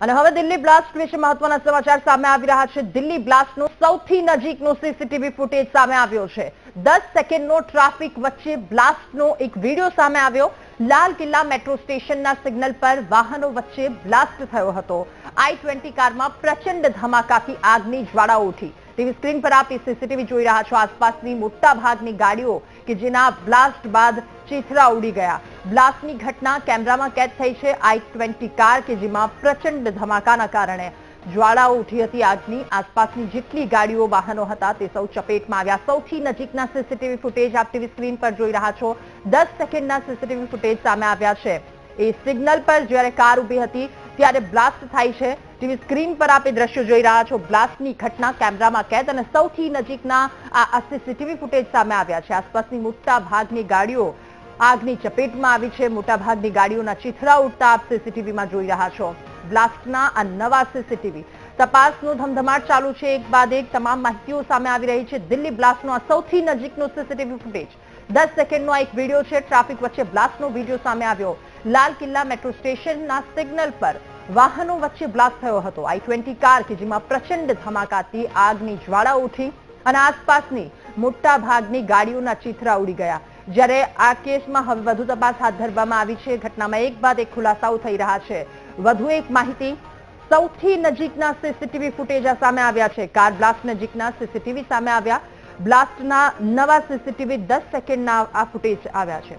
અને હવે દિલ્હી બ્લાસ્ટ વિશે મહત્વના સમાચાર સામે આવી રહ્યા છે. દિલ્હી બ્લાસ્ટનો સૌથી નજીકનો સીસીટીવી ફૂટેજ સામે આવ્યો છે. દસ સેકન્ડનો ટ્રાફિક વચ્ચે બ્લાસ્ટનો એક વીડિયો સામે આવ્યો. લાલ કિલ્લા મેટ્રો સ્ટેશનના સિગ્નલ પર વાહનો વચ્ચે બ્લાસ્ટ થયો હતો. આઈ ટ્વેન્ટી કારમાં પ્રચંડ ધમાકાથી આગની જ્વાળા ઉઠી. ટીવી સ્ક્રીન પર આપ સીસીટીવી જોઈ રહ્યા છો. આસપાસની મોટા ભાગની ગાડીઓ કે જેના બ્લાસ્ટ બાદ ચીથરા ઉડી ગયા. બ્લાસ્ટની ઘટના કેમેરામાં કેદ થઈ છે આઈ ટ્વેન્ટી કાર કે જેમાં પ્રચંડ ધમાકાના કારણે જ્વાળાઓ ઉઠી હતી. આગની આસપાસની જેટલી ગાડીઓ, વાહનો હતા તે સૌ ચપેટમાં આવ્યા. સૌથી નજીકના સીસીટીવી ફૂટેજ આપ ટીવી સ્ક્રીન પર જોઈ રહ્યા છો. દસ સેકન્ડના સીસીટીવી ફૂટેજ સામે આવ્યા છે. એ સિગ્નલ પર જ્યારે કાર ઊભી હતી ત્યારે બ્લાસ્ટ થાય છે. ટીવી સ્ક્રીન પર આપે દ્રશ્યો જોઈ રહ્યા છો. બ્લાસ્ટની ઘટના કેમેરામાં કેદ અને સૌથી નજીકના આ સીસીટીવી ફૂટેજ સામે આવ્યા છે. આસપાસની મોટા ભાગની ગાડીઓ આગની ચપેટમાં આવી છે. મોટા ભાગની ગાડીઓના ચીથડા ઉડતા આપ સીસીટીવીમાં જોઈ રહ્યા છો. બ્લાસ્ટના આ નવા સીસીટીવી. તપાસનો ધમધમાટ ચાલુ છે. એક બાદ એક તમામ માહિતીઓ સામે આવી રહી છે. દિલ્હી બ્લાસ્ટનો આ સૌથી નજીકનો સીસીટીવી ફૂટેજ. દસ સેકન્ડનો એક વીડિયો છે. ટ્રાફિક વચ્ચે બ્લાસ્ટનો વીડિયો સામે આવ્યો. લાલ કિલ્લા મેટ્રો સ્ટેશનના સિગ્નલ પર વાહનો વચ્ચે બ્લાસ્ટ થયો હતો. આઈ ટ્વેન્ટી કાર કે જેમાં પ્રચંડ ધમાકાથી આગની જ્વાળા ઉઠી અને આસપાસની મોટા ભાગની ગાડીઓના ચીથરા ઉડી ગયા. જ્યારે આ કેસમાં હવે વધુ તપાસ હાથ ધરવામાં આવી છે. ઘટનામાં એક બાદ એક ખુલાસાઓ થઈ રહ્યા છે. વધુ એક માહિતી. સૌથી નજીકના સીસીટીવી ફૂટેજ સામે આવ્યા છે. કાર બ્લાસ્ટ નજીકના સીસીટીવી સામે આવ્યા. બ્લાસ્ટના નવા સીસીટીવી દસ સેકન્ડના આ ફૂટેજ આવ્યા છે.